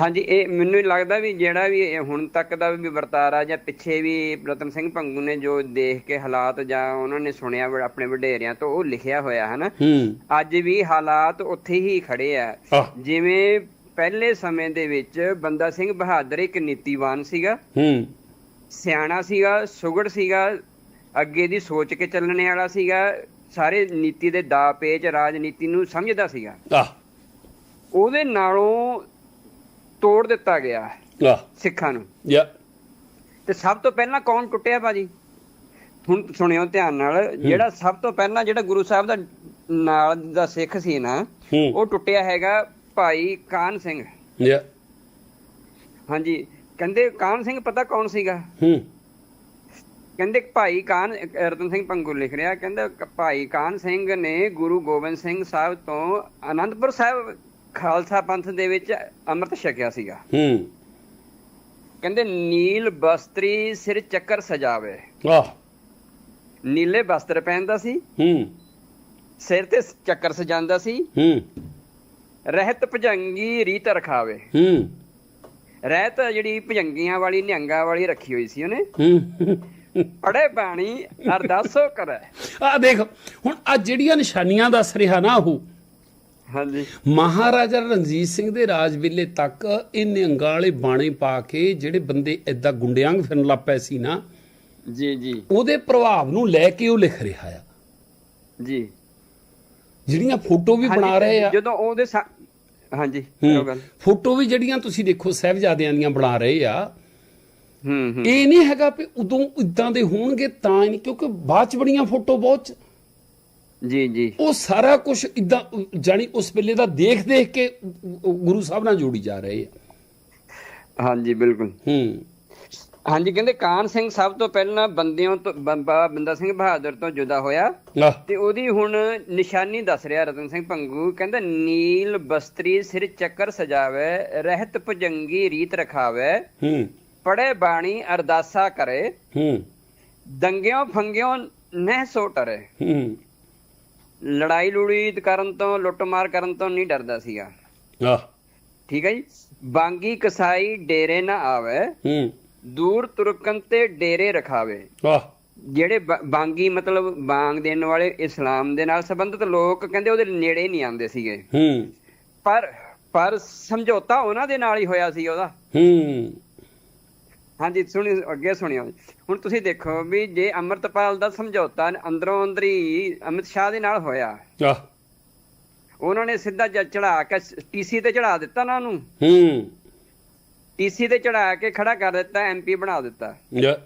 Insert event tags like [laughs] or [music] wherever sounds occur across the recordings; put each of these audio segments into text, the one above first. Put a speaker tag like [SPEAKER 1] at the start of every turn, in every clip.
[SPEAKER 1] ਹਾਂਜੀ ਇਹ ਮੈਨੂੰ ਲੱਗਦਾ ਵੀ ਜਿਹੜਾ ਵੀ ਹੁਣ ਤੱਕ ਦਾ ਵੀ ਵਰਤਾਰਾ ਜਾਂ ਪਿੱਛੇ ਵੀ ਰਤਨ ਸਿੰਘ ਭੰਗੂ ਨੇ ਜੋ ਦੇਖ ਕੇ ਹਾਲਾਤ ਜਾਂ ਉਹਨਾਂ ਨੇ ਸੁਣਿਆ ਆਪਣੇ ਵਡੇਰਿਆਂ ਤੋਂ ਉਹ ਲਿਖਿਆ ਹੋਇਆ ਹੈ ਨਾ। ਅੱਜ ਵੀ ਹਾਲਾਤ ਉੱਥੇ ਹੀ ਖੜੇ ਆ। ਜਿਵੇਂ ਪਹਿਲੇ ਸਮੇਂ ਦੇ ਵਿੱਚ ਬੰਦਾ ਸਿੰਘ ਬਹਾਦਰ ਇੱਕ ਨੀਤੀਵਾਨ ਸੀਗਾ।
[SPEAKER 2] ਹੂੰ।
[SPEAKER 1] ਸਿਆਣਾ ਸੀਗਾ ਸੁਗੜ ਸੀਗਾ ਅੱਗੇ ਦੀ ਸੋਚ ਕੇ ਚੱਲਣ ਵਾਲਾ ਸੀਗਾ ਸਾਰੇ ਨੀਤੀ ਦੇ ਦਾ ਪੇਚ ਰਾਜਨੀਤੀ ਨੂੰ ਸਮਝਦਾ ਸੀਗਾ।
[SPEAKER 2] ਆਹ।
[SPEAKER 1] ਉਹਦੇ ਨਾਲੋਂ ਤੋੜ ਦਿੱਤਾ ਗਿਆ
[SPEAKER 2] ਆਹ
[SPEAKER 1] ਸਿੱਖਾਂ ਨੂੰ।
[SPEAKER 2] ਯਾ।
[SPEAKER 1] ਤੇ ਸਭ ਤੋਂ ਪਹਿਲਾਂ ਕੌਣ ਟੁੱਟਿਆ ਭਾਜੀ? ਹੁਣ ਸੁਣਿਓ ਧਿਆਨ ਨਾਲ ਜਿਹੜਾ ਸਭ ਤੋਂ ਪਹਿਲਾਂ ਜਿਹੜਾ ਗੁਰੂ ਸਾਹਿਬ ਦਾ ਨਾਲ ਦਾ ਸਿੱਖ ਸੀ ਨਾ
[SPEAKER 2] ਹੂੰ।
[SPEAKER 1] ਉਹ ਟੁੱਟਿਆ ਹੈਗਾ ਭਾਈ ਕਾਨ ਸਿੰਘ।
[SPEAKER 2] ਯਾ।
[SPEAKER 1] ਹਾਂਜੀ ਕਹਿੰਦੇ ਕਾਨ ਸਿੰਘ ਪਤਾ ਕੌਣ ਸੀਗਾ?
[SPEAKER 2] ਹੂੰ।
[SPEAKER 1] ਕਹਿੰਦੇ ਭਾਈ ਕਾਨ ਰਤਨ ਸਿੰਘ ਪੰਗੂ ਲਿਖ ਰਿਹਾ ਕਹਿੰਦਾ ਭਾਈ ਕਾਨ ਸਿੰਘ ਨੇ ਗੁਰੂ ਗੋਬਿੰਦ ਸਿੰਘ ਸਾਹਿਬ ਤੋਂ ਆਨੰਦਪੁਰ ਸਾਹਿਬ ਖਾਲਸਾ ਪੰਥ ਦੇ ਵਿੱਚ ਅੰਮ੍ਰਿਤ ਛਕਿਆ ਸੀਗਾ।
[SPEAKER 2] ਹੂੰ।
[SPEAKER 1] ਕਹਿੰਦੇ ਨੀਲ ਬਸਤਰੀ ਸਿਰ ਚੱਕਰ ਸਜਾਵੇ।
[SPEAKER 2] ਆਹ।
[SPEAKER 1] ਨੀਲੇ ਬਸਤਰ ਪਹਿਨਦਾ ਸੀ।
[SPEAKER 2] ਹੂੰ।
[SPEAKER 1] ਸਿਰ ਤੇ ਚੱਕਰ ਸਜਾਉਂਦਾ ਸੀ।
[SPEAKER 2] ਹੂੰ।
[SPEAKER 1] ਰਹਿਤ ਭਜੰਗੀ ਰੀਤ ਰਖਾਵੇ।
[SPEAKER 2] ਹੂੰ।
[SPEAKER 1] ਰਹਿਤ ਜਿਹੜੀ ਭਜੰਗੀਆਂ ਵਾਲੀ ਨਿਹੰਗਾਂ ਵਾਲੀ ਰੱਖੀ ਹੋਈ ਸੀ ਉਹਨੇ।
[SPEAKER 2] ਹੂੰ।
[SPEAKER 1] ਪੜੇ ਬਾਣੀ ਅਰਦਾਸੋ ਕਰੇ।
[SPEAKER 2] ਆ ਦੇਖ ਹੁਣ ਆ ਜਿਹੜੀਆਂ ਨਿਸ਼ਾਨੀਆਂ ਦੱਸ ਰਿਹਾ ਨਾ ਉਹ
[SPEAKER 1] ਹਾਂਜੀ।
[SPEAKER 2] ਮਹਾਰਾਜਾ ਰਣਜੀਤ ਸਿੰਘ ਦੇ ਰਾਜ ਵੇਲੇ ਤੱਕ ਇਹ ਨਿਹੰਗਾਂ ਵਾਲੇ ਬਾਣੇ ਪਾ ਕੇ ਜਿਹੜੇ ਬੰਦੇ ਐਦਾਂ ਗੁੰਡਿਆਂ ਵਾਂਗ ਫਿਰਨ ਲੱਗ ਪਏ ਸੀ ਨਾ
[SPEAKER 1] ਜੀ ਜੀ।
[SPEAKER 2] ਉਹਦੇ ਪ੍ਰਭਾਵ ਨੂੰ ਲੈ ਕੇ ਉਹ ਲਿਖ ਰਿਹਾ ਆ।
[SPEAKER 1] ਜੀ।
[SPEAKER 2] ਜਿਹੜੀਆਂ ਫੋਟੋ ਵੀ ਬਣਾ ਰਹੇ ਆ।
[SPEAKER 1] ਜਦੋਂ ਉਹਦੇ ਹਾਂਜੀ
[SPEAKER 2] ਫੋਟੋ ਵੀ ਜਿਹੜੀਆਂ ਤੁਸੀਂ ਦੇਖੋ ਸਾਹਿਬਜ਼ਾਦਿਆਂ ਦੀਆਂ ਬਣਾ ਰਹੇ ਆ।
[SPEAKER 1] ਹੂੰ ਹੂੰ।
[SPEAKER 2] ਇਹ ਨਹੀਂ ਹੈਗਾ ਵੀ ਉਦੋਂ ਇਦਾਂ ਦੇ ਹੋਣਗੇ ਤਾਂ ਹੀ ਨਹੀਂ ਕਿਉਂਕਿ ਬਾਅਦ ਚ ਬੜੀਆਂ ਫੋਟੋ ਬਹੁਤ
[SPEAKER 1] ਜੀ ਜੀ।
[SPEAKER 2] ਉਹ ਸਾਰਾ ਕੁਝ ਇਦਾਂ ਜਾਨੀ ਉਸ ਵੇਲੇ ਦਾ ਦੇਖ ਦੇਖ ਕੇ ਗੁਰੂ ਸਾਹਿਬ ਨਾਲ ਜੋੜੀ ਜਾ ਰਹੇ ਆ।
[SPEAKER 1] ਹਾਂਜੀ ਬਿਲਕੁਲ।
[SPEAKER 2] ਹੂੰ।
[SPEAKER 1] ਹਾਂਜੀ ਕਹਿੰਦੇ ਕਾਨ ਸਿੰਘ ਸਭ ਤੋਂ ਪਹਿਲਾਂ ਬੰਦਿਆਂ ਤੋਂ ਬੰਬਾ ਬੰਦਾ ਸਿੰਘ ਬਹਾਦਰ ਤੋਂ ਜੁਦਾ ਹੋਇਆ। ਤੇ ਉਹਦੀ ਹੁਣ ਨਿਸ਼ਾਨੀ ਦੱਸ ਰਿਹਾ ਰਤਨ ਸਿੰਘ ਭੰਗੂ ਕਹਿੰਦਾ ਨੀਲ ਬਸਤਰੀ ਸਿਰ ਚੱਕਰ ਸਜਾਵੇ ਰਹਿਤ ਭੁਜੰਗੀ ਰੀਤ ਰਖਾਵੇ।
[SPEAKER 2] ਹੂੰ।
[SPEAKER 1] ਪੜੇ ਬਾਣੀ ਅਰਦਾਸਾ ਕਰੇ।
[SPEAKER 2] ਹੂੰ।
[SPEAKER 1] ਦੰਗਿਓ ਫੰਗਿਓ ਨਹਿ ਸੋ ਟਰੇ।
[SPEAKER 2] ਹੂੰ।
[SPEAKER 1] ਲੜਾਈ ਲੁੜੀ ਕਰਨ ਤੋਂ ਲੁੱਟਮਾਰ ਕਰਨ ਤੋਂ ਨਹੀਂ ਡਰਦਾ ਸੀਗਾ।
[SPEAKER 2] ਆਹ।
[SPEAKER 1] ਠੀਕ ਹੈ ਜੀ? ਬਾਂਗੀ ਕਸਾਈ ਡੇਰੇ ਨਾ ਆਵੇ
[SPEAKER 2] ਹੂੰ।
[SPEAKER 1] ਦੂਰ ਤੁਰਕਨ ਤੇ ਡੇਰੇ ਰਖਾਵੇ।
[SPEAKER 2] ਆਹ।
[SPEAKER 1] ਜਿਹੜੇ ਬਾਂਗੀ ਮਤਲਬ ਬਾਂਗ ਦੇਣ ਵਾਲੇ ਇਸਲਾਮ ਦੇ ਨਾਲ ਸੰਬੰਧਿਤ ਲੋਕ ਕਹਿੰਦੇ ਉਹਦੇ ਨੇੜੇ ਨਹੀਂ ਆਉਂਦੇ ਸੀਗੇ।
[SPEAKER 2] ਹੂੰ।
[SPEAKER 1] ਪਰ ਪਰ ਸਮਝੌਤਾ ਉਹਨਾਂ ਦੇ ਨਾਲ ਹੀ ਹੋਇਆ ਸੀ ਉਹਦਾ।
[SPEAKER 2] ਹੂੰ।
[SPEAKER 1] ਹਾਂਜੀ ਸੁਣੀ ਅੱਗੇ ਸੁਣਿਓ। ਹੁਣ ਤੁਸੀਂ ਦੇਖੋ ਵੀ ਜੇ ਅੰਮ੍ਰਿਤਪਾਲ ਦਾ ਸਮਝੌਤਾ ਅੰਦਰੋਂ ਅੰਦਰੀ ਅਮਿਤ ਸ਼ਾਹ ਦੇ ਨਾਲ ਹੋਇਆ
[SPEAKER 2] ਆਹ।
[SPEAKER 1] ਉਹਨਾਂ ਨੇ ਸਿੱਧਾ ਚੜਾ ਕੇ ਟੀਸੀ ਤੇ ਚੜਾ ਦਿੱਤਾ ਨਾ ਉਹਨੂੰ?
[SPEAKER 2] ਹੂੰ।
[SPEAKER 1] ਟੀਸੀ ਤੇ ਚੜਾ ਕੇ ਖੜਾ ਕਰ ਦਿੱਤਾ ਐਮਪੀ ਬਣਾ ਦਿੱਤਾ।
[SPEAKER 2] ਯਾ।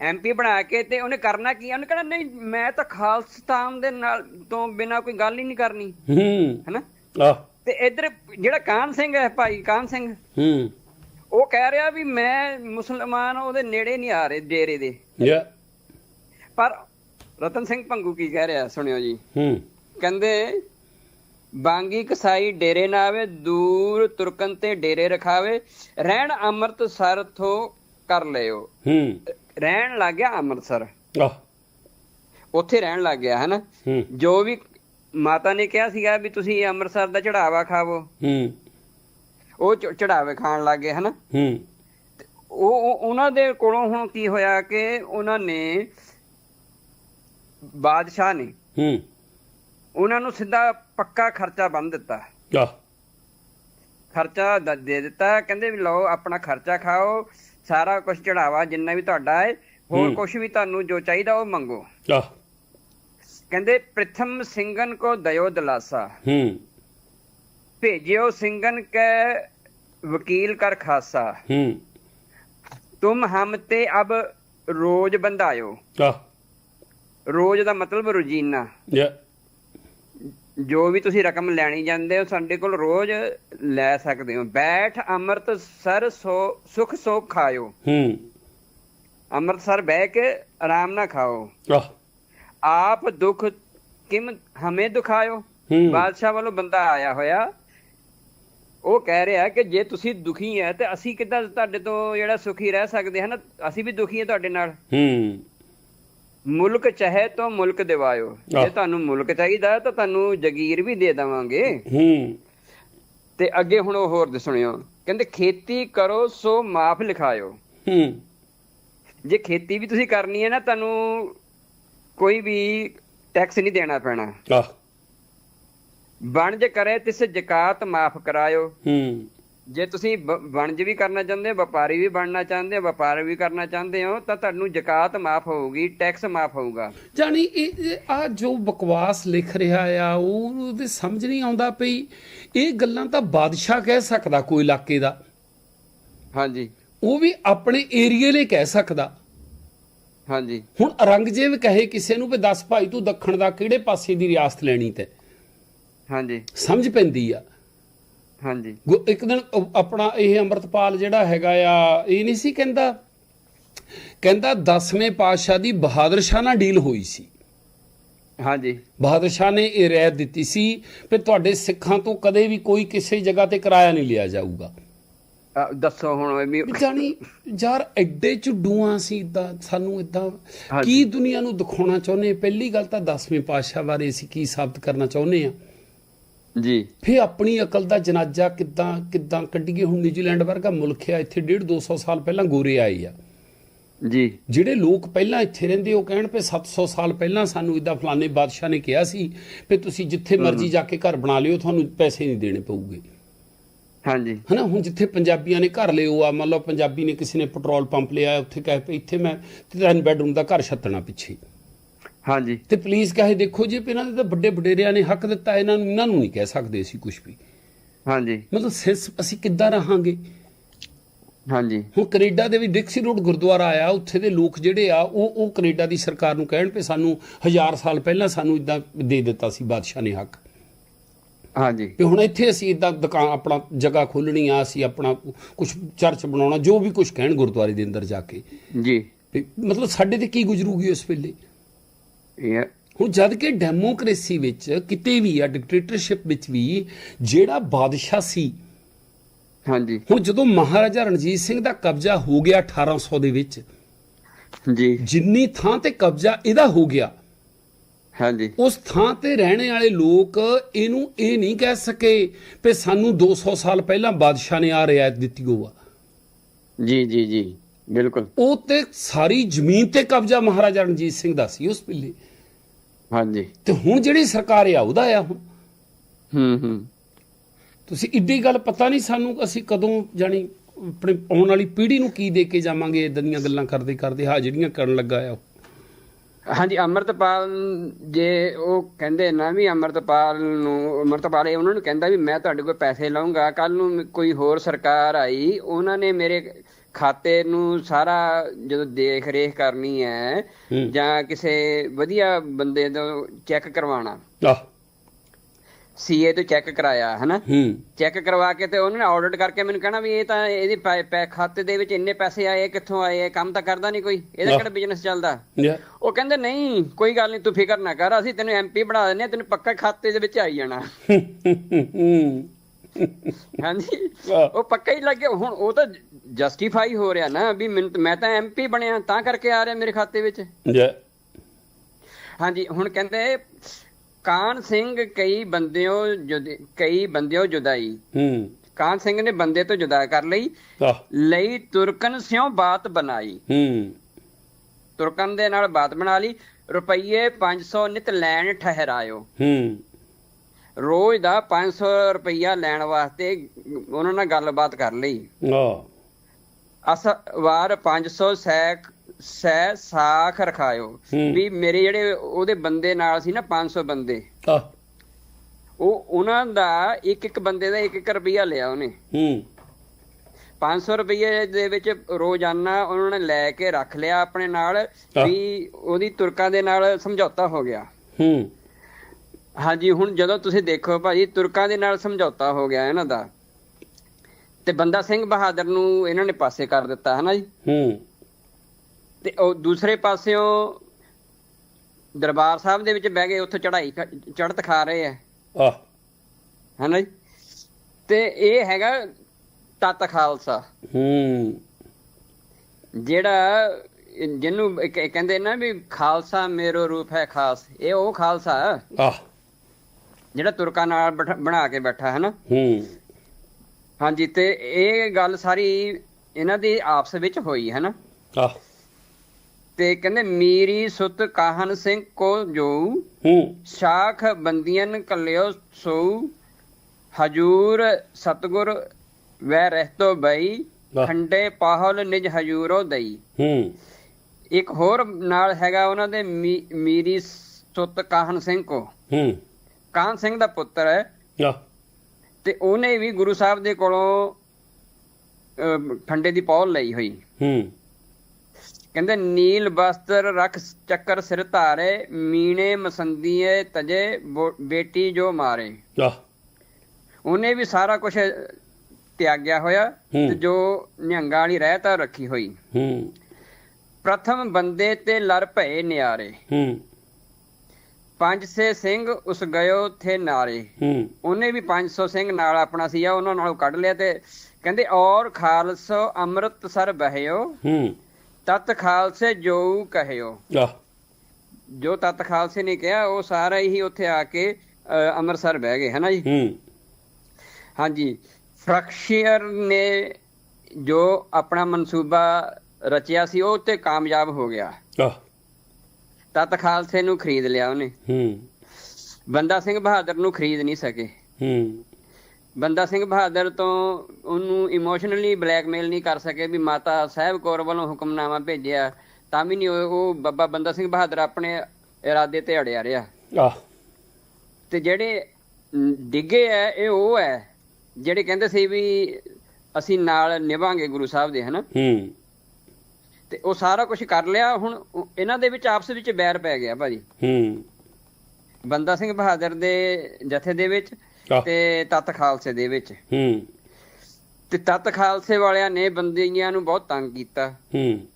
[SPEAKER 1] ਐਮਪੀ ਬਣਾ ਕੇ ਤੇ ਉਹਨੇ ਕਰਨਾ ਕੀ? ਉਹਨੇ ਕਹਿਣਾ ਨਹੀਂ ਮੈਂ ਤਾਂ ਖਾਲਸਤਾਨ ਦੇ ਨਾਲ ਤੋਂ ਬਿਨਾ ਕੋਈ ਗੱਲ ਹੀ ਨਹੀਂ ਕਰਨੀ।
[SPEAKER 2] ਹੂੰ।
[SPEAKER 1] ਹੈਨਾ?
[SPEAKER 2] ਆਹ।
[SPEAKER 1] ਤੇ ਇੱਧਰ ਜਿਹੜਾ ਕਾਨ ਸਿੰਘ ਹੈ ਭਾਈ ਕਾਨ ਸਿੰਘ?
[SPEAKER 2] ਹੂੰ।
[SPEAKER 1] ਉਹ ਕਹਿ ਰਿਹਾ ਵੀ ਮੈਂ ਮੁਸਲਮਾਨ ਉਹਦੇ ਨੇੜੇ ਨਹੀਂ ਆ ਰਹੇ ਡੇਰੇ ਦੇ।
[SPEAKER 2] ਯਾ।
[SPEAKER 1] ਪਰ ਰਤਨ ਸਿੰਘ ਭੰਗੂ ਕੀ ਕਹਿ ਰਿਹਾ ਸੁਣਿਓ ਜੀ।
[SPEAKER 2] ਹੂੰ।
[SPEAKER 1] ਕਹਿੰਦੇ ਬਾਂਗੀ ਕਸਾਈ ਡੇਰੇ ਨਾ ਆਵੇ ਦੂਰ ਤੁਰਕਨ ਤੇ ਡੇਰੇ ਰਖਾਵੇ ਰਹਿਣ ਅੰਮ੍ਰਿਤਸਰ ਥੋ ਕਰ ਲਿਓ।
[SPEAKER 2] ਹੂੰ।
[SPEAKER 1] ਰਹਿਣ ਲੱਗ ਗਿਆ ਅੰਮ੍ਰਿਤਸਰ।
[SPEAKER 2] ਆਹ।
[SPEAKER 1] ਉੱਥੇ ਰਹਿਣ ਲੱਗ ਗਿਆ ਹਨਾ? ਜੋ ਵੀ ਮਾਤਾ ਨੇ ਕਿਹਾ ਸੀਗਾ ਵੀ ਤੁਸੀਂ ਅੰਮ੍ਰਿਤਸਰ ਦਾ ਚੜਾਵਾ ਖਾਵੋ।
[SPEAKER 2] ਹੂੰ।
[SPEAKER 1] ਉਹ ਚੜਾਵੇ ਖਾਣ ਲੱਗ ਗਏ ਹਨਾ?
[SPEAKER 2] ਹੂੰ।
[SPEAKER 1] ਉਹ ਉਹ- ਉਹਨਾਂ ਦੇ ਕੋਲੋਂ ਹੁਣ ਕੀ ਹੋਇਆ ਕਿ ਉਹਨਾਂ ਨੇ ਬਾਦਸ਼ਾਹ ਨੇ
[SPEAKER 2] ਹੂੰ।
[SPEAKER 1] ਉਹਨਾਂ ਨੂੰ ਸਿੱਧਾ ਪੱਕਾ ਖਰਚਾ ਬੰਨ ਦਿੱਤਾ।
[SPEAKER 2] ਆਹ।
[SPEAKER 1] ਖਰਚਾ ਦ- ਦਿੱਤਾ। ਕਹਿੰਦੇ ਵੀ ਲਓ ਆਪਣਾ ਖਰਚਾ ਖਾਓ ਸਾਰਾ ਕੁਝ ਚੜਾਵਾ ਜਿੰਨਾ ਵੀ ਤੁਹਾਡਾ ਹੈ ਹੋਰ। ਕੁਝ ਵੀ ਤੁਹਾਨੂੰ ਜੋ ਚਾਹੀਦਾ ਉਹ ਮੰਗੋ।
[SPEAKER 2] ਆਹ।
[SPEAKER 1] ਕਹਿੰਦੇ ਪ੍ਰਥਮ ਸਿੰਘਨ ਕੋ ਦਇਓ ਦਲਾਸਾ।
[SPEAKER 2] ਹੂੰ।
[SPEAKER 1] ਭੇਜਿਓ ਸਿੰਘਨ ਕੈ ਵਕੀਲ ਕਰ ਖਾਸਾ।
[SPEAKER 2] ਹੂੰ।
[SPEAKER 1] ਤੁਮ ਹਮ ਤੇ ਅਬ ਰੋਜ਼ ਬੰਧਾਇਓ।
[SPEAKER 2] ਆਹ
[SPEAKER 1] ਰੋਜ਼ ਦਾ ਮਤਲਬ ਰੋਜ਼ੀਨਾ।
[SPEAKER 2] ਯਾ।
[SPEAKER 1] ਜੋ ਵੀ ਤੁਸੀਂ ਰਕਮ ਲੈਣੀ ਜਾਂਦੇ ਹੋ ਸਾਡੇ ਕੋਲ ਰੋਜ਼ ਲੈ ਸਕਦੇ ਹੋ। ਬੈਠ ਅੰਮ੍ਰਿਤ ਸਰ ਸੋ ਸੁਖ ਸੋ ਖਾਇਓ।
[SPEAKER 2] ਹੂੰ।
[SPEAKER 1] ਅੰਮ੍ਰਿਤਸਰ ਬਹਿ ਕੇ ਆਰਾਮ ਨਾਲ ਖਾਓ। ਆਪ ਦੁੱਖ ਕਿਮ ਹਮੇ ਦੁਖਾਇਓ। ਬਾਦਸ਼ਾਹ ਵੱਲੋਂ ਬੰਦਾ ਆਇਆ ਹੋਇਆ। ਉਹ ਕਹਿ ਰਿਹਾ ਕਿ ਜੇ ਤੁਸੀਂ ਦੁਖੀ ਹੈ ਤੇ ਅਸੀਂ ਕਿੱਦਾਂ ਤੁਹਾਡੇ ਤੋਂ ਜਿਹੜਾ ਸੁਖੀ ਰਹਿ ਸਕਦੇ ਹਨ? ਅਸੀਂ ਵੀ ਦੁਖੀ ਹੈ ਤੁਹਾਡੇ ਨਾਲ।
[SPEAKER 2] ਹੂੰ।
[SPEAKER 1] ਮੁਲਕ ਚਾਹੇ ਤਾਂ ਮੁਲਕ ਦਿਵਾਇਓ। ਜੇ ਤੁਹਾਨੂੰ ਮੁਲਕ ਚਾਹੀਦਾ ਤਾਂ ਤੁਹਾਨੂੰ ਜਗੀਰ ਵੀ ਦੇ ਦੇਵਾਂਗੇ।
[SPEAKER 2] ਹੂੰ।
[SPEAKER 1] ਤੇ ਅੱਗੇ ਹੁਣ ਉਹ ਹੋਰ ਸੁਣਿਓ। ਕਹਿੰਦੇ ਖੇਤੀ ਕਰੋ ਸੋ ਮਾਫ ਲਿਖਾਇਓ।
[SPEAKER 2] ਹੂੰ।
[SPEAKER 1] ਜੇ ਖੇਤੀ ਵੀ ਤੁਸੀਂ ਕਰਨੀ ਹੈ ਨਾ ਤੁਹਾਨੂੰ ਕੋਈ ਵੀ ਟੈਕਸ ਨਹੀਂ ਦੇਣਾ ਪੈਣਾ।
[SPEAKER 2] ਆਹ।
[SPEAKER 1] ਵਣਜ ਕਰੇ ਤਿਸ ਜ਼ਕਾਤ ਮਾਫ ਕਰਾਇਓ।
[SPEAKER 2] ਹੂੰ।
[SPEAKER 1] ਜੇ ਤੁਸੀਂ ਵਣਜ ਵੀ ਕਰਨਾ ਚਾਹੁੰਦੇ ਹੋ ਵਪਾਰੀ ਵੀ ਬਣਨਾ ਚਾਹੁੰਦੇ ਹੋ ਵਪਾਰ ਵੀ ਕਰਨਾ ਚਾਹੁੰਦੇ ਹੋ ਤਾਂ ਤੁਹਾਨੂੰ ਜ਼ਕਾਤ ਮਾਫ ਹੋਊਗੀ ਟੈਕਸ ਮਾਫ ਹੋਊਗਾ।
[SPEAKER 2] ਜਾਨੀ ਇਹ ਆ ਜੋ ਬਕਵਾਸ ਲਿਖ ਰਿਹਾ ਆ ਉਹ ਉਹਦੇ ਸਮਝ ਨਹੀਂ ਆਉਂਦਾ ਪਈ। ਇਹ ਗੱਲਾਂ ਤਾਂ ਬਾਦਸ਼ਾਹ ਕਹਿ ਸਕਦਾ ਕੋਈ ਇਲਾਕੇ ਦਾ।
[SPEAKER 1] ਹਾਂਜੀ।
[SPEAKER 2] ਉਹ ਵੀ ਆਪਣੇ ਏਰੀਏ ਲਈ ਕਹਿ ਸਕਦਾ।
[SPEAKER 1] ਹਾਂਜੀ।
[SPEAKER 2] ਹੁਣ ਔਰੰਗਜ਼ੇਬ ਕਹੇ ਕਿਸੇ ਨੂੰ ਵੀ ਦੱਸ ਭਾਈ ਤੂੰ ਦੱਖਣ ਦਾ ਕਿਹੜੇ ਪਾਸੇ ਦੀ ਰਿਆਸਤ ਲੈਣੀ ਤੇ?
[SPEAKER 1] ਹਾਂਜੀ।
[SPEAKER 2] ਸਮਝ ਪੈਂਦੀ ਆ।
[SPEAKER 1] ਹਾਂਜੀ।
[SPEAKER 2] ਇੱਕ ਦਿਨ ਆਪਣਾ ਇਹ ਅੰਮ੍ਰਿਤਪਾਲ ਜਿਹੜਾ ਹੈਗਾ ਆ ਇਹ ਨਹੀਂ ਸੀ ਕਹਿੰਦਾ ਕਹਿੰਦਾ 10ਵੇਂ ਪਾਤਸ਼ਾਹ ਦੀ ਬਹਾਦਰ ਸ਼ਾਹ ਨਾਲ ਡੀਲ ਹੋਈ ਸੀ।
[SPEAKER 1] ਹਾਂਜੀ।
[SPEAKER 2] ਬਹਾਦਰ ਸ਼ਾਹ ਨੇ ਇਹ ਰਹਿਤ ਦਿੱਤੀ ਸੀ ਕਿ ਤੁਹਾਡੇ ਸਿੱਖਾਂ ਤੋਂ ਕਦੇ ਵੀ ਕੋਈ ਕਿਸੇ ਜਗ੍ਹਾ ਤੇ ਕਿਰਾਇਆ ਨਹੀਂ ਲਿਆ ਜਾਊਗਾ।
[SPEAKER 1] ਦੱਸੋ ਹੁਣ ਵੀ
[SPEAKER 2] ਜਾਣੀ ਯਾਰ ਐਡੇ ਝੁੱਡੂਆਂ ਸੀ ਇਦਾਂ ਸਾਨੂੰ ਇਦਾਂ। ਕੀ ਦੁਨੀਆ ਨੂੰ ਦਿਖਾਉਣਾ ਚਾਹੁੰਦੇ? ਪਹਿਲੀ ਗੱਲ ਤਾਂ 10ਵੇਂ ਪਾਤਸ਼ਾਹ ਬਾਰੇ ਅਸੀਂ ਕੀ ਸਾਬਤ ਕਰਨਾ ਚਾਹੁੰਦੇ ਆ?
[SPEAKER 1] ਜੀ।
[SPEAKER 2] ਫੇ ਆਪਣੀ ਅਕਲ ਦਾ ਜਨਾਜ਼ਾ ਕਿੱਦਾਂ ਕਿੱਦਾਂ ਕੱਢੀਏ? ਹੁਣ ਨਿਊਜ਼ੀਲੈਂਡ ਵਰਗਾ ਮੁਲਕ ਆ ਇੱਥੇ 1.5 200 ਸਾਲ ਪਹਿਲਾਂ ਗੋਰੇ ਆਏ ਆ।
[SPEAKER 1] ਜੀ।
[SPEAKER 2] ਜਿਹੜੇ ਲੋਕ ਪਹਿਲਾਂ ਇੱਥੇ ਰਹਿੰਦੇ ਉਹ ਕਹਿਣ ਪਏ 700 ਸਾਲ ਪਹਿਲਾਂ ਸਾਨੂੰ ਇਦਾਂ ਫਲਾਣੇ ਬਾਦਸ਼ਾਹ ਨੇ ਕਿਹਾ ਸੀ ਵੀ ਤੁਸੀਂ ਜਿੱਥੇ ਮਰਜ਼ੀ ਜਾ ਕੇ ਘਰ ਬਣਾ ਲਿਓ ਤੁਹਾਨੂੰ ਪੈਸੇ ਨਹੀਂ ਦੇਣੇ ਪਊਗੇ।
[SPEAKER 1] ਹਾਂਜੀ।
[SPEAKER 2] ਹਨਾ ਹੁਣ ਜਿੱਥੇ ਪੰਜਾਬੀਆਂ ਨੇ ਘਰ ਲਿਓ ਆ ਮੰਨ ਲਓ ਪੰਜਾਬੀ ਨੇ ਕਿਸੇ ਨੇ ਪੈਟਰੋਲ ਪੰਪ ਲਿਆ ਉੱਥੇ ਕਹੇ ਪਏ ਇੱਥੇ ਮੈਂ ਤਿੰਨ ਬੈਡਰੂਮ ਦਾ ਘਰ ਛੱਤਣਾ ਪਿੱਛੇ।
[SPEAKER 1] ਹਾਂਜੀ।
[SPEAKER 2] ਤੇ ਪੁਲਿਸ ਕਹੇ ਦੇਖੋ ਜੀ ਇਹਨਾਂ ਦੇ ਤਾਂ ਵੱਡੇ ਵਡੇਰਿਆਂ ਨੇ ਹੱਕ ਦਿੱਤਾ ਇਹਨਾਂ ਨੂੰ ਇਹਨਾਂ ਨੂੰ ਨਹੀਂ ਕਹਿ ਸਕਦੇ ਅਸੀਂ ਕੁਝ ਵੀ।
[SPEAKER 1] ਹਾਂਜੀ।
[SPEAKER 2] ਮਤਲਬ ਸਿਰਫ ਅਸੀਂ ਕਿੱਦਾਂ ਰਹਾਂਗੇ?
[SPEAKER 1] ਹਾਂਜੀ।
[SPEAKER 2] ਹੁਣ ਕੈਨੇਡਾ ਦੇ ਵੀ ਡਿਕਸੀ ਰੋਡ ਗੁਰਦੁਆਰਾ ਆਇਆ ਉੱਥੇ ਦੇ ਲੋਕ ਜਿਹੜੇ ਆ ਉਹ ਉਹ ਕੈਨੇਡਾ ਦੀ ਸਰਕਾਰ ਨੂੰ ਕਹਿਣ ਪਏ ਸਾਨੂੰ ਹਜ਼ਾਰ ਸਾਲ ਪਹਿਲਾਂ ਸਾਨੂੰ ਇਦਾਂ ਦੇ ਦਿੱਤਾ ਸੀ ਬਾਦਸ਼ਾਹ ਨੇ ਹੱਕ।
[SPEAKER 1] ਹਾਂਜੀ।
[SPEAKER 2] ਵੀ ਹੁਣ ਇੱਥੇ ਅਸੀਂ ਇਦਾਂ ਦੁਕਾਨ ਆਪਣਾ ਜਗ੍ਹਾ ਖੋਲਣੀ ਆ ਅਸੀਂ ਆਪਣਾ ਕੁਝ ਚਰਚ ਬਣਾਉਣਾ ਜੋ ਵੀ ਕੁਝ ਕਹਿਣ ਗੁਰਦੁਆਰੇ ਦੇ ਅੰਦਰ ਜਾ ਕੇ।
[SPEAKER 1] ਜੀ।
[SPEAKER 2] ਮਤਲਬ ਸਾਡੇ ਤੇ ਕੀ ਗੁਜ਼ਰੂਗੀ ਉਸ ਵੇਲੇ?
[SPEAKER 1] ਇਹ
[SPEAKER 2] ਹੁਣ ਜਦ ਕਿ ਡੈਮੋਕ੍ਰੇਸੀ ਵਿੱਚ ਕਿਤੇ ਵੀ ਆ ਡਿਕਟੇਟਰਸ਼ਿਪ ਵਿੱਚ ਵੀ ਜਿਹੜਾ ਬਾਦਸ਼ਾਹ ਸੀ
[SPEAKER 1] ਹਾਂਜੀ।
[SPEAKER 2] ਹੁਣ ਜਦੋਂ ਮਹਾਰਾਜਾ ਰਣਜੀਤ ਸਿੰਘ ਦਾ ਕਬਜ਼ਾ ਹੋ ਗਿਆ 1800 ਦੇ ਵਿੱਚ
[SPEAKER 1] ਜੀ।
[SPEAKER 2] ਜਿੰਨੀ ਥਾਂ ਤੇ ਕਬਜ਼ਾ ਇਹਦਾ ਹੋ ਗਿਆ
[SPEAKER 1] ਹਾਂਜੀ।
[SPEAKER 2] ਉਸ ਥਾਂ ਤੇ ਰਹਿਣੇ ਵਾਲੇ ਲੋਕ ਇਹਨੂੰ ਇਹ ਨਹੀਂ ਕਹਿ ਸਕੇ ਕਿ ਸਾਨੂੰ 200 ਸਾਲ ਪਹਿਲਾਂ ਬਾਦਸ਼ਾਹ ਨੇ ਆ ਰਿਆਇਤ ਦਿੱਤੀ ਹੋਆ
[SPEAKER 1] ਜੀ ਜੀ ਜੀ। ਬਿਲਕੁਲ।
[SPEAKER 2] ਉਹ ਤੇ ਸਾਰੀ ਜ਼ਮੀਨ ਤੇ ਕਬਜ਼ਾ ਮਹਾਰਾਜਾ ਰਣਜੀਤ ਸਿੰਘ ਦਾ ਸੀ ਉਸ ਵੇਲੇ।
[SPEAKER 1] ਹਾਂਜੀ।
[SPEAKER 2] ਤੇ ਹੁਣ ਜਿਹੜੀ ਸਰਕਾਰ ਆ ਉਹਦਾ ਆ ਹੁਣ।
[SPEAKER 1] ਹੂੰ ਹੂੰ।
[SPEAKER 2] ਤੁਸੀਂ ਇੱਡੀ ਗੱਲ ਪਤਾ ਨਹੀਂ ਸਾਨੂੰ ਅਸੀਂ ਕਦੋਂ ਜਾਣੀ ਆਪਣੇ ਆਉਣ ਵਾਲੀ ਪੀੜ੍ਹੀ ਨੂੰ ਕੀ ਦੇ ਕੇ ਜਾਵਾਂਗੇ ਇਦਾਂ ਦੀਆਂ ਗੱਲਾਂ ਕਰਦੇ ਕਰਦੇ ਹਾਂ ਜਿਹੜੀਆਂ ਕਰਨ ਲੱਗਾ ਆ
[SPEAKER 1] ਹਾਂਜੀ ਅੰਮ੍ਰਿਤਪਾਲ ਜੇ ਉਹ ਕਹਿੰਦੇ ਨਾ ਵੀ ਅੰਮ੍ਰਿਤਪਾਲ ਨੂੰ ਅੰਮ੍ਰਿਤਪਾਲ ਇਹ ਉਹਨਾਂ ਨੂੰ ਕਹਿੰਦਾ ਵੀ ਮੈਂ ਤੁਹਾਡੇ ਕੋਲ ਪੈਸੇ ਲਵਾਂਗਾ ਕੱਲ ਨੂੰ ਕੋਈ ਹੋਰ ਸਰਕਾਰ ਆਈ ਉਹਨਾਂ ਨੇ ਮੇਰੇ ਖਾਤੇ ਨੂੰ ਸਾਰਾ ਜਦੋਂ ਦੇਖ ਰੇਖ ਕਰਨੀ ਹੈ। ਜਾਂ ਕਿਸੇ ਵਧੀਆ ਬੰਦੇ ਤੋਂ ਚੈੱਕ ਕਰਵਾਉਣਾ।
[SPEAKER 2] ਆਹ।
[SPEAKER 1] ਸੀਏ ਤੋਂ ਚੈੱਕ ਕਰਾਇਆ ਹਨਾ? ਚੈੱਕ ਕਰਵਾ ਕੇ ਤੇ ਉਹਨਾਂ ਨੇ ਆਡਿਟ ਕਰਕੇ ਮੈਨੂੰ ਕਹਿਣਾ ਵੀ ਇਹ ਤਾਂ ਇਹਦੇ ਖਾਤੇ ਦੇ ਵਿੱਚ ਇੰਨੇ ਪੈਸੇ ਆਏ ਕਿੱਥੋਂ ਆਏ ਕੰਮ ਤਾਂ ਕਰਦਾ ਨਹੀਂ ਕੋਈ। ਇਹਦਾ। ਕਿਹੜਾ ਬਿਜ਼ਨਸ ਚੱਲਦਾ? ਉਹ ਕਹਿੰਦੇ ਨਹੀਂ ਕੋਈ ਗੱਲ ਨਹੀਂ ਤੂੰ ਫਿਕਰ ਨਾ ਕਰ ਅਸੀਂ ਤੈਨੂੰ ਐਮਪੀ ਬਣਾ ਦਿੰਦੇ ਆ ਤੈਨੂੰ ਪੱਕਾ ਖਾਤੇ ਦੇ ਵਿੱਚ ਆਈ ਜਾਣਾ। [laughs] ਹਾਂਜੀ। ਉਹ ਪੱਕਾ ਹੀ ਲੱਗੇ ਹੁਣ ਉਹ ਤਾਂ ਜਸਟੀਫਾਈ ਹੋ ਰਿਹਾ ਨਾ ਵੀ ਮੈਂ ਤਾਂ ਐਮਪੀ ਬਣਿਆ ਤਾਂ ਕਰਕੇ ਆ ਰਿਹਾ ਮੇਰੇ ਖਾਤੇ ਵਿੱਚ। ਹਾਂਜੀ ਹੁਣ ਕਹਿੰਦੇ ਕਾਨ ਸਿੰਘ ਕਈ ਬੰਦਿਓ ਜੁਦ- ਕਈ ਬੰਦਿਓ ਜੁਦਾਈ।
[SPEAKER 2] ਹੂੰ।
[SPEAKER 1] ਕਾਨ ਸਿੰਘ ਨੇ ਬੰਦੇ ਤੋਂ ਜੁਦਾ ਕਰ ਲਈ। ਲਈ ਤੁਰਕਨ ਸਿਓ ਬਾਤ ਬਣਾਈ।
[SPEAKER 2] ਹੂੰ।
[SPEAKER 1] ਤੁਰਕਨ ਦੇ ਨਾਲ ਬਾਤ ਬਣਾ ਲਈ। ਰੁਪਈਏ 500 ਨਿਤ ਲੈਣ ਠਹਿਰਾਇਓ।
[SPEAKER 2] ਹੂੰ।
[SPEAKER 1] ਰੋਜ਼ ਦਾ 500 ਰੁਪਈਆ ਲੈਣ ਵਾਸਤੇ ਉਹਨਾਂ ਨਾਲ ਗੱਲਬਾਤ ਕਰ ਲਈ।
[SPEAKER 2] ਆਹ
[SPEAKER 1] ਅਸ ਵਾਰ 500 ਸੈਕ ਸੈ ਸਾਖ ਰਖਾਇਓ।
[SPEAKER 2] ਹੂੰ।
[SPEAKER 1] ਵੀ ਮੇਰੇ ਜਿਹੜੇ ਉਹਦੇ ਬੰਦੇ ਨਾਲ ਸੀ ਨਾ 500 ਬੰਦੇ। ਉਹ ਉਹਨਾਂ ਦਾ ਇੱਕ ਇੱਕ ਬੰਦੇ ਦਾ ਇੱਕ ਇੱਕ ਰੁਪਈਆ ਲਿਆ ਉਹਨੇ।
[SPEAKER 2] ਹੂੰ।
[SPEAKER 1] 500 ਰੁਪਏ ਦੇ ਵਿੱਚ ਰੋਜ਼ਾਨਾ ਉਹਨਾਂ ਨੇ ਲੈ ਕੇ ਰੱਖ ਲਿਆ ਆਪਣੇ ਨਾਲ। ਵੀ ਉਹਦੀ ਤੁਰਕਾਂ ਦੇ ਨਾਲ ਸਮਝੌਤਾ ਹੋ ਗਿਆ।
[SPEAKER 2] ਹੂੰ।
[SPEAKER 1] ਹਾਂਜੀ ਹੁਣ ਜਦੋਂ ਤੁਸੀਂ ਦੇਖੋ ਭਾਜੀ ਤੁਰਕਾਂ ਦੇ ਨਾਲ ਸਮਝੌਤਾ ਹੋ ਗਿਆ ਇਹਨਾਂ ਦਾ। ਤੇ ਬੰਦਾ ਸਿੰਘ ਬਹਾਦਰ ਨੂੰ ਇਹਨਾਂ ਨੇ ਪਾਸੇ ਕਰ ਦਿੱਤਾ ਹੈ ਨਾ ਜੀ?
[SPEAKER 2] ਹੂੰ।
[SPEAKER 1] ਤੇ ਉਹ ਦੂਸਰੇ ਪਾਸਿਓਂ ਦਰਬਾਰ ਸਾਹਿਬ ਦੇ ਵਿੱਚ ਬਹਿ ਗਏ ਉੱਥੇ ਚੜ੍ਹਾਈ ਕ- ਚੜ੍ਹਤ ਖਾ ਰਹੇ ਆ।
[SPEAKER 2] ਆਹ।
[SPEAKER 1] ਹੈ ਨਾ ਜੀ? ਤੇ ਇਹ ਹੈਗਾ ਤਤ ਖਾਲਸਾ।
[SPEAKER 2] ਹੂੰ।
[SPEAKER 1] ਜਿਹੜਾ ਜਿਹਨੂੰ ਕਹਿੰਦੇ ਨਾ ਵੀ ਖਾਲਸਾ ਮੇਰੋ ਰੂਪ ਹੈ ਖਾਸ ਇਹ ਉਹ ਖਾਲਸਾ।
[SPEAKER 2] ਆਹ।
[SPEAKER 1] ਜਿਹੜਾ ਤੁਰਕਾਂ ਨਾਲ ਬਣਾ ਕੇ ਬੈਠਾ ਹੈ ਨਾ।
[SPEAKER 2] ਹੂੰ।
[SPEAKER 1] ਹਾਂਜੀ ਤੇ ਇਹ ਗੱਲ ਸਾਰੀ ਇਹਨਾਂ ਦੀ ਆਪਸ ਵਿੱਚ ਹੋਈ ਹੈ ਨਾ।
[SPEAKER 2] ਆਹ।
[SPEAKER 1] ਤੇ ਕਹਿੰਦੇ ਮੀਰੀ ਸੁਤ ਕਾਹਨ ਸਿੰਘ ਕੋ ਜੋ
[SPEAKER 2] ਹੂੰ।
[SPEAKER 1] ਸ਼ਾਖ ਬੰਦੀਆਂ ਕੱਲਿਓ ਸੋ ਹਜੂਰ ਸਤਗੁਰ ਵੈ ਰਹਿਤੋ ਬਈ। ਖੰਡੇ ਪਾਹਲ ਨਿਜ ਹਜੂਰੋ ਦਈ।
[SPEAKER 2] ਹੂੰ।
[SPEAKER 1] ਇੱਕ ਹੋਰ ਨਾਲ ਹੈਗਾ ਉਹਨਾਂ ਦੇ ਮੀਰੀ ਸੁਤ ਕਾਹਨ ਸਿੰਘ ਕੋ?
[SPEAKER 2] ਹੂੰ।
[SPEAKER 1] ਕਾਹਨ ਸਿੰਘ ਦਾ ਪੁੱਤਰ ਹੈ। ਤੇ ਉਹਨੇ ਵੀ ਗੁਰੂ ਸਾਹਿਬ ਦੇ ਕੋਲੋਂ ਖੰਡੇ ਦੀ ਪੌਲ ਲਈ ਹੋਈ।
[SPEAKER 2] ਹੂੰ।
[SPEAKER 1] ਕਹਿੰਦੇ ਨੀਲ ਬਸਤਰ ਰਖ ਚੱਕਰ ਸਿਰ ਧਾਰੇ ਮੀਣੇ ਮਸੰਦੀਏ ਤਜੇ ਬੇਟੀ ਜੋ ਮਾਰੇ। ਉਹਨੇ ਵੀ ਸਾਰਾ ਕੁਝ ਤਿਆਗਿਆ ਹੋਇਆ। ਤੇ ਜੋ ਨਿਹੰਗਾਂ ਵਾਲੀ ਰਹਿਤ ਰੱਖੀ ਹੋਈ।
[SPEAKER 2] ਹੂੰ।
[SPEAKER 1] ਪ੍ਰਥਮ ਬੰਦੇ ਤੇ ਲੜ ਭਏ ਨਿਆਰੇ।
[SPEAKER 2] ਹੂੰ।
[SPEAKER 1] ਪੰਜ ਸੇ ਸਿੰਘ ਉਸ ਗਇਓ ਥੇ ਨਾਰੇ।
[SPEAKER 2] ਹੂੰ।
[SPEAKER 1] ਉਹਨੇ ਵੀ 500 ਸਿੰਘ ਨਾਲ ਆਪਣਾ ਸੀਗਾ ਉਹਨਾਂ ਨਾਲੋਂ ਕੱਢ ਲਿਆ ਤੇ ਕਹਿੰਦੇ ਔਰ ਖਾਲਸੋ ਅੰਮ੍ਰਿਤ ਸਰ ਬਹਿਓ
[SPEAKER 2] ਹੂੰ।
[SPEAKER 1] ਤਤ ਖਾਲਸੇ ਜੋ ਕਹਿਓ।
[SPEAKER 2] ਆਹ।
[SPEAKER 1] ਜੋ ਤਤ ਖਾਲਸੇ ਨੇ ਕਿਹਾ ਉਹ ਸਾਰਾ ਹੀ ਉੱਥੇ ਆ ਕੇ ਅੰਮ੍ਰਿਤਸਰ ਬਹਿ ਗਏ ਹੈ ਨਾ ਜੀ?
[SPEAKER 2] ਹੂੰ।
[SPEAKER 1] ਹਾਂਜੀ। ਫਰਕਸ਼ੀਅਰ ਨੇ ਜੋ ਆਪਣਾ ਮਨਸੂਬਾ ਰਚਿਆ ਸੀ ਉਹ ਤੇ ਕਾਮਯਾਬ ਹੋ ਗਿਆ।
[SPEAKER 2] ਆਹ।
[SPEAKER 1] ਤਤ ਖਾਲਸੇ ਨੂੰ ਖਰੀਦ ਲਿਆ ਉਹਨੇ।
[SPEAKER 2] ਹੂੰ।
[SPEAKER 1] ਬੰਦਾ ਸਿੰਘ ਬਹਾਦਰ ਨੂੰ ਖਰੀਦ ਨਹੀਂ ਸਕੇ।
[SPEAKER 2] ਹੂੰ।
[SPEAKER 1] ਬੰਦਾ ਸਿੰਘ ਬਹਾਦਰ ਤੋਂ ਉਹਨੂੰ ਇਮੋਸ਼ਨਲੀ ਬਲੈਕਮੇਲ ਨਹੀਂ ਕਰ ਸਕੇ ਵੀ ਮਾਤਾ ਸਾਹਿਬ ਕੌਰ ਵੱਲੋਂ ਹੁਕਮਨਾਮਾ ਭੇਜਿਆ ਤਾਂ ਵੀ ਨਹੀਂ ਉਹ ਬੱਬਾ ਬੰਦਾ ਸਿੰਘ ਬਹਾਦਰ ਆਪਣੇ ਇਰਾਦੇ ਤੇ ਅੜਿਆ ਰਿਹਾ।
[SPEAKER 2] ਆਹ।
[SPEAKER 1] ਤੇ ਜਿਹੜੇ ਡਿੱਗੇ ਐ ਇਹ ਉਹ ਐ ਜਿਹੜੇ ਕਹਿੰਦੇ ਸੀ ਵੀ ਅਸੀਂ ਨਾਲ ਨਿਭਾਂਗੇ ਗੁਰੂ ਸਾਹਿਬ ਦੇ ਹਨਾ?
[SPEAKER 2] ਹੂੰ।
[SPEAKER 1] ਤੇ ਉਹ ਸਾਰਾ ਕੁਝ ਕਰ ਲਿਆ ਹੁਣ ਇਹਨਾਂ ਦੇ ਵਿੱਚ ਆਪਸ ਵਿੱਚ ਬੈਰ ਪੈ ਗਿਆ ਭਾਜੀ।
[SPEAKER 2] ਹੂੰ।
[SPEAKER 1] ਬੰਦਾ ਸਿੰਘ ਬਹਾਦਰ ਦੇ ਜਥੇ ਦੇ ਵਿੱਚ ਤੇ ਤਤ ਖਾਲਸੇ ਦੇ ਵਿੱਚ।
[SPEAKER 2] ਹੂੰ।
[SPEAKER 1] ਤੇ ਤਤ ਖਾਲਸੇ ਵਾਲਿਆਂ ਨੇ ਬੰਦਿਆਂ ਨੂੰ ਬਹੁਤ ਤੰਗ ਕੀਤਾ।
[SPEAKER 2] ਹੂੰ।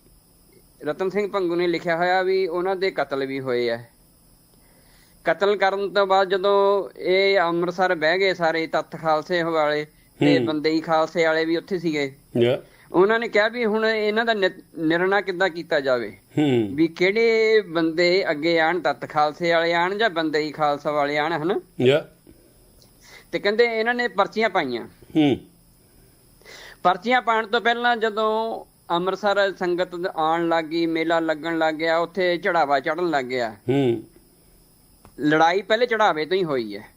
[SPEAKER 1] ਰਤਨ ਸਿੰਘ ਭੰਗੂ ਨੇ ਲਿਖਿਆ ਹੋਇਆ ਵੀ ਉਹਨਾਂ ਦੇ ਕਤਲ ਵੀ ਹੋਏ ਆ। ਕਤਲ ਕਰਨ ਤੋਂ ਬਾਅਦ ਜਦੋਂ ਇਹ ਅੰਮ੍ਰਿਤਸਰ ਬਹਿ ਗਏ ਸਾਰੇ ਤਤ ਖਾਲਸੇ ਵਾਲੇ ਤੇ
[SPEAKER 2] ਹੂੰ।
[SPEAKER 1] ਬੰਦਈ ਖਾਲਸੇ ਵਾਲੇ ਵੀ ਉੱਥੇ ਸੀਗੇ। ਉਹਨਾਂ ਨੇ ਕਿਹਾ ਵੀ ਹੁਣ ਇਹਨਾਂ ਦਾ ਨਿਰਣਾ ਕਿੱਦਾਂ ਕੀਤਾ ਜਾਵੇ?
[SPEAKER 2] ਹੂੰ।
[SPEAKER 1] ਵੀ ਕਿਹੜੇ ਬੰਦੇ ਅੱਗੇ ਆਣ ਤਤ ਖਾਲਸੇ ਵਾਲੇ ਆਣ ਜਾਂ ਬੰਦਈ ਖਾਲਸਾ ਵਾਲੇ ਆਣ ਹਨਾ?
[SPEAKER 2] ਯਾ।
[SPEAKER 1] ਤੇ ਕਹਿੰਦੇ ਇਹਨਾਂ ਨੇ ਪਰਚੀਆਂ ਪਾਈਆਂ।
[SPEAKER 2] ਹੂੰ।
[SPEAKER 1] ਪਰਚੀਆਂ ਪਾਉਣ ਤੋਂ ਪਹਿਲਾਂ ਜਦੋਂ ਅੰਮ੍ਰਿਤਸਰ ਸੰਗਤ ਆਉਣ ਲੱਗੀ ਮੇਲਾ ਲੱਗਣ ਲੱਗ ਗਿਆ ਉੱਥੇ ਚੜਾਵਾ ਚੜਨ ਲੱਗ ਗਿਆ।
[SPEAKER 2] ਹੂੰ।
[SPEAKER 1] ਲੜਾਈ ਪਹਿਲੇ ਚੜਾਵੇ ਤੋਂ ਹੀ ਹੋਈ ਹੈ।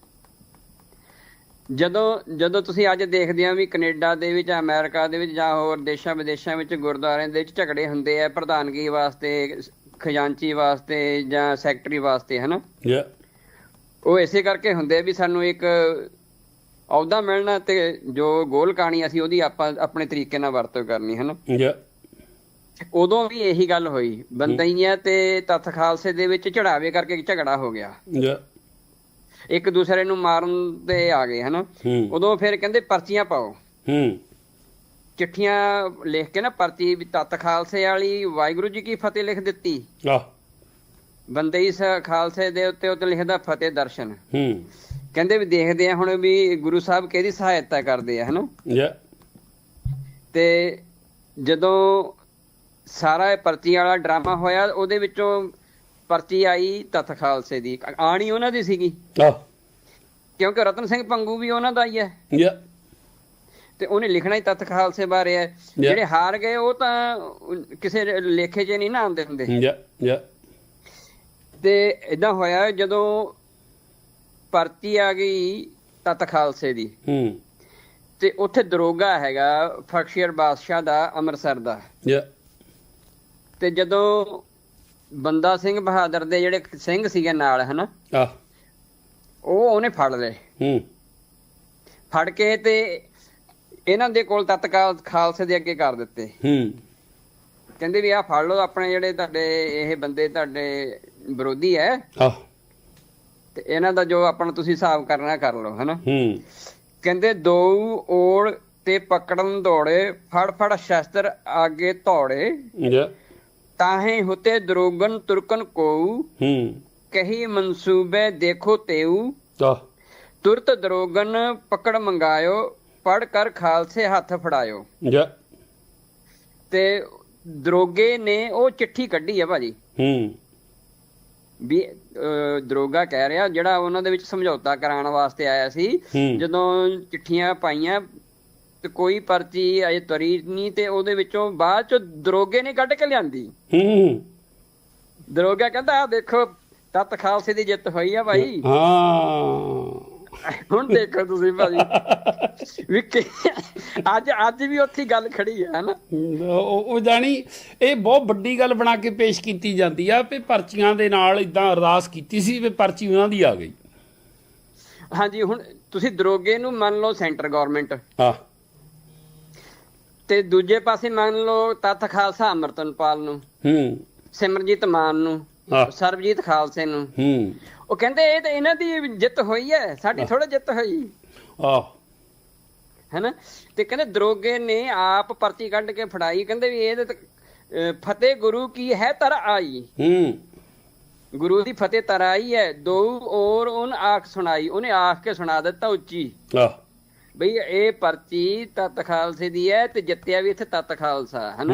[SPEAKER 1] ਜਦੋਂ ਜਦੋਂ ਤੁਸੀਂ ਅੱਜ ਦੇਖਦੇ ਆ ਵੀ ਕੈਨੇਡਾ ਦੇ ਵਿੱਚ ਅਮਰੀਕਾ ਦੇ ਵਿੱਚ ਜਾਂ ਹੋਰ ਦੇਸ਼ਾਂ ਵਿਦੇਸ਼ਾਂ ਵਿੱਚ ਗੁਰਦੁਆਰਿਆਂ ਦੇ ਵਿੱਚ ਝਗੜੇ ਹੁੰਦੇ ਆ ਪ੍ਰਧਾਨਗੀ ਵਾਸਤੇ ਖਜ਼ਾਨਚੀ ਵਾਸਤੇ ਜਾਂ ਸੈਕਟਰੀ ਵਾਸਤੇ ਹਨਾ?
[SPEAKER 2] ਯਾ
[SPEAKER 1] ਉਹ ਇਸੇ ਕਰਕੇ ਹੁੰਦੇ ਆ ਵੀ ਸਾਨੂੰ ਇੱਕ ਅਹੁਦਾ ਮਿਲਣਾ ਤੇ ਜੋ ਗੋਲ ਕਹਾਣੀ ਅਸੀਂ ਉਹਦੀ ਆਪਾਂ ਆਪਣੇ ਤਰੀਕੇ ਨਾਲ ਵਰਤੋਂ ਕਰਨੀ ਹਨਾ?
[SPEAKER 2] ਯਾ
[SPEAKER 1] ਉਦੋਂ ਵੀ ਇਹੀ ਗੱਲ ਹੋਈ। ਬੰਦਈਆਂ ਤੇ ਤਤ ਖਾਲਸੇ ਦੇ ਵਿੱਚ ਚੜਾਵੇ ਕਰਕੇ ਝਗੜਾ ਹੋ ਗਿਆ।
[SPEAKER 2] ਯਾ
[SPEAKER 1] ਇੱਕ ਦੂਸਰੇ ਨੂੰ ਮਾਰਨ ਤੇ ਆ ਗਏ ਹਨਾ? ਉਦੋਂ ਫਿਰ ਕਹਿੰਦੇ ਪਰਚੀਆਂ ਪਾਓ।
[SPEAKER 2] ਹੂੰ।
[SPEAKER 1] ਚਿੱਠੀਆਂ ਲਿਖ ਕੇ ਨਾ ਪਰਚੀ ਵੀ ਤਤ ਖਾਲਸੇ ਵਾਲੀ ਵਾਹਿਗੁਰੂ ਜੀ ਕੀ ਫਤਿਹ ਲਿਖ ਦਿੱਤੀ।
[SPEAKER 2] ਆਹ।
[SPEAKER 1] ਬੰਦਈ ਖਾਲਸੇ ਦੇ ਉੱਤੇ ਉੱਤੇ ਲਿਖਦਾ ਫਤਿਹ ਦਰਸ਼ਨ।
[SPEAKER 2] ਹੂੰ।
[SPEAKER 1] ਕਹਿੰਦੇ ਵੀ ਦੇਖਦੇ ਆ ਹੁਣ ਵੀ ਗੁਰੂ ਸਾਹਿਬ ਕਿਹਦੀ ਸਹਾਇਤਾ ਕਰਦੇ ਆ ਹਨਾ?
[SPEAKER 2] ਯਾ।
[SPEAKER 1] ਤੇ ਜਦੋਂ ਸਾਰਾ ਇਹ ਪਰਚੀ ਵਾਲਾ ਡਰਾਮਾ ਹੋਇਆ ਉਹਦੇ ਵਿੱਚੋਂ ਪਰਚੀ ਆਈ ਤਤ ਖਾਲਸੇ ਦੀ। ਆਣੀ ਉਹਨਾਂ ਦੀ ਸੀਗੀ। ਕਿਉਂਕਿ ਰਤਨ ਸਿੰਘ ਪੰਗੂ ਵੀ ਉਹਨਾਂ ਦਾ ਹੀ ਹੈ।
[SPEAKER 2] ਯਾ।
[SPEAKER 1] ਤੇ ਉਹਨੇ ਲਿਖਣਾ ਹੀ ਤਤ ਖਾਲਸੇ ਬਾਰੇ ਹੈ। ਜਿਹੜੇ ਹਾਰ ਗਏ ਉਹ ਤਾਂ ਕਿਸੇ ਲੇਖੇ 'ਚ ਨਹੀਂ ਨਾ ਆਉਂਦੇ ਹੁੰਦੇ।
[SPEAKER 2] ਯਾ ਯਾ।
[SPEAKER 1] ਤੇ ਇਦਾਂ ਹੋਇਆ ਜਦੋਂ ਪਰਚੀ ਆ ਗਈ ਤਤ ਖਾਲਸੇ ਦੀ।
[SPEAKER 2] ਹੂੰ।
[SPEAKER 1] ਤੇ ਉੱਥੇ ਦਰੋਗਾ ਹੈਗਾ ਫਕਸ਼ੀਰ ਬਾਦਸ਼ਾਹ ਦਾ ਅੰਮ੍ਰਿਤਸਰ ਦਾ।
[SPEAKER 2] ਯਾ।
[SPEAKER 1] ਤੇ ਜਦੋਂ ਬੰਦਾ ਸਿੰਘ ਬਹਾਦਰ ਦੇ ਜਿਹੜੇ ਸਿੰਘ ਸੀਗੇ ਨਾਲ ਹਨਾ?
[SPEAKER 2] ਆਹ।
[SPEAKER 1] ਉਹ ਉਹਨੇ ਫੜ ਲਏ।
[SPEAKER 2] ਹੂੰ।
[SPEAKER 1] ਫੜ ਕੇ ਤੇ ਇਹਨਾਂ ਦੇ ਕੋਲ ਤਤਕਾਲ ਖਾਲਸੇ ਦੇ ਅੱਗੇ ਕਰ ਦਿੱਤੇ।
[SPEAKER 2] ਹੂੰ।
[SPEAKER 1] ਕਹਿੰਦੇ ਵੀ ਆਹ ਫੜ ਲਓ ਆਪਣੇ ਜਿਹੜੇ ਤੁਹਾਡੇ ਇਹ ਬੰਦੇ ਤੁਹਾਡੇ ਵਿਰੋਧੀ ਐ।
[SPEAKER 2] ਆਹ।
[SPEAKER 1] ਤੇ ਇਹਨਾਂ ਦਾ ਜੋ ਆਪਣਾ ਤੁਸੀਂ ਹਿਸਾਬ ਕਰਨਾ ਕਰ ਲਓ ਹਨਾ?
[SPEAKER 2] ਹੂੰ।
[SPEAKER 1] ਕਹਿੰਦੇ ਦੋ ਓੜ ਤੇ ਪਕੜਨ ਦੌੜੇ ਫੜ ਫੜ ਸ਼ਸਤਰ ਆਗੇ ਧੌੜੇ।
[SPEAKER 2] ਯਾ।
[SPEAKER 1] ਤਾਹੇ ਹੁਤੇ ਦਰੋਗਨ ਤੁਰਕਨ ਕੋ
[SPEAKER 2] ਹੂੰ।
[SPEAKER 1] ਕਹੀ ਮਨਸੂਬੇ ਦੇਖੋ ਤੇਉ
[SPEAKER 2] ਆਹ।
[SPEAKER 1] ਤੁਰਤ ਦਰੋਗਨ ਪਕੜ ਮੰਗਾਇਓ ਪੜ ਕਰ ਖਾਲਸੇ ਹੱਥ ਫੜਾਇਓ।
[SPEAKER 2] ਯਾ
[SPEAKER 1] ਤੇ ਦਰੋਗੇ ਨੇ ਉਹ ਚਿੱਠੀ ਕੱਢੀ ਆ ਭਾਜੀ।
[SPEAKER 2] ਹੂੰ।
[SPEAKER 1] ਵੀ ਦਰੋਗਾ ਕਹਿ ਰਿਹਾ ਜਿਹੜਾ ਉਹਨਾਂ ਦੇ ਵਿੱਚ ਸਮਝੌਤਾ ਕਰਾਉਣ ਵਾਸਤੇ ਆਇਆ ਸੀ ਜਦੋਂ ਚਿੱਠੀਆਂ ਪਾਈਆਂ ਤੇ ਕੋਈ ਪਰਚੀ ਅਜੇ ਤਰੀ ਨਹੀਂ ਤੇ ਉਹਦੇ ਵਿੱਚੋਂ ਬਾਅਦ ਚ ਦਰੋਗੇ ਨੇ ਕੱਢ ਕੇ ਲਿਆਂਦੀ।
[SPEAKER 2] ਹੂੰ
[SPEAKER 1] ਦਰੋਗਾ ਕਹਿੰਦਾ ਆ ਦੇਖੋ ਤਤ ਖਾਲਸੇ ਦੀ ਜਿੱਤ ਹੋਈ ਆ ਭਾਈ।
[SPEAKER 2] ਹਾਂ।
[SPEAKER 1] ਹੁਣ ਦੇਖੋ ਤੁਸੀਂ ਭਾਜੀ। ਵੀ ਅੱਜ ਅੱਜ ਵੀ ਉੱਥੇ ਗੱਲ ਖੜੀ ਹੈ ਹਨਾ?
[SPEAKER 2] ਉਹ ਜਾਣੀ ਇਹ ਬਹੁਤ ਵੱਡੀ ਗੱਲ ਬਣਾ ਕੇ ਪੇਸ਼ ਕੀਤੀ ਜਾਂਦੀ ਆ ਵੀ ਪਰਚੀਆਂ ਦੇ ਨਾਲ ਇਦਾਂ ਅਰਦਾਸ ਕੀਤੀ ਸੀ ਵੀ ਪਰਚੀ ਉਹਨਾਂ ਦੀ ਆ ਗਈ।
[SPEAKER 1] ਹਾਂਜੀ ਹੁਣ ਤੁਸੀਂ ਦਰੋਗੇ ਨੂੰ ਮੰਨ ਲਓ ਸੈਂਟਰ ਗਵਰਨਮੈਂਟ।
[SPEAKER 2] ਹਾਂ।
[SPEAKER 1] ਤੇ ਦੂਜੇ ਪਾਸੇ ਮੰਨ ਲਓ ਤਤ ਖਾਲਸਾ ਅਮਰਤਨਪਾਲ ਨੂੰ
[SPEAKER 2] ਹੂੰ।
[SPEAKER 1] ਸਿਮਰਜੀਤ ਮਾਨ ਨੂੰ। ਸਰਬਜੀਤ ਖਾਲਸੇ ਨੂੰ।
[SPEAKER 2] ਹੂੰ।
[SPEAKER 1] ਉਹ ਕਹਿੰਦੇ ਇਹ ਤਾਂ ਇਹਨਾਂ ਦੀ ਜਿੱਤ ਹੋਈ ਹੈ ਸਾਡੀ ਥੋੜਾ ਜਿੱਤ ਹੋਈ।
[SPEAKER 2] ਆਹ।
[SPEAKER 1] ਹੈਨਾ? ਤੇ ਕਹਿੰਦੇ ਦਰੋਗੇ ਨੇ ਆਪ ਪਰਚੀ ਕੱਢ ਕੇ ਫੜਾਈ ਕਹਿੰਦੇ ਵੀ ਅਹ, ਫਤਿਹ ਗੁਰੂ ਕੀ ਹੈ ਤਰ ਆਈ।
[SPEAKER 2] ਹੂੰ।
[SPEAKER 1] ਗੁਰੂ ਦੀ ਫਤਿਹ ਤਰ ਆਈ ਹੈ ਦੋ ਔਰ ਉਹਨ ਆਖ ਸੁਣਾਈ ਉਹਨੇ ਆਖ ਕੇ ਸੁਣਾ ਦਿੱਤਾ ਉੱਚੀ।
[SPEAKER 2] ਆਹ।
[SPEAKER 1] ਬਈ ਇਹ ਪਰਚੀ ਤਤ ਖਾਲਸੇ ਦੀ ਹੈ ਤੇ ਜਿੱਤਿਆ ਵੀ ਇੱਥੇ ਤਤ ਖਾਲਸਾ ਹਨਾ